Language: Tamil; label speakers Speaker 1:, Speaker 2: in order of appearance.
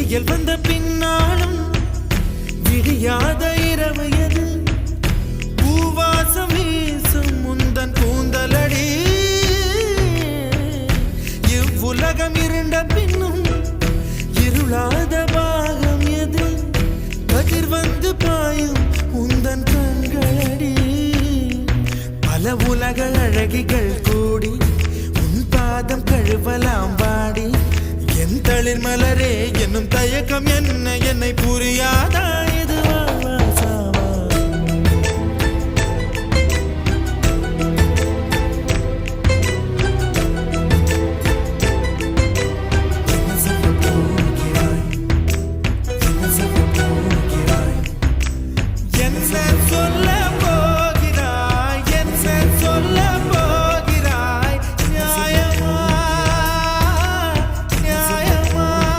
Speaker 1: விடியல் வந்த பின்னாலும் விடியாத இரவு எது? பூவாசம் வீசும் முந்தன் கூந்தலடி. இவ்வுலகம் இருண்ட பின்னும் இருளாத பாகம் எது? கதிர் வந்து பாயும் உந்தன் கண்களடி. பல உலக அழகிகள் கூடி உன் பாதம் கழுவலாம் வாடி தளிர் மலரே என்னும் தயக்கம் என்ன? என்னை புரியாத?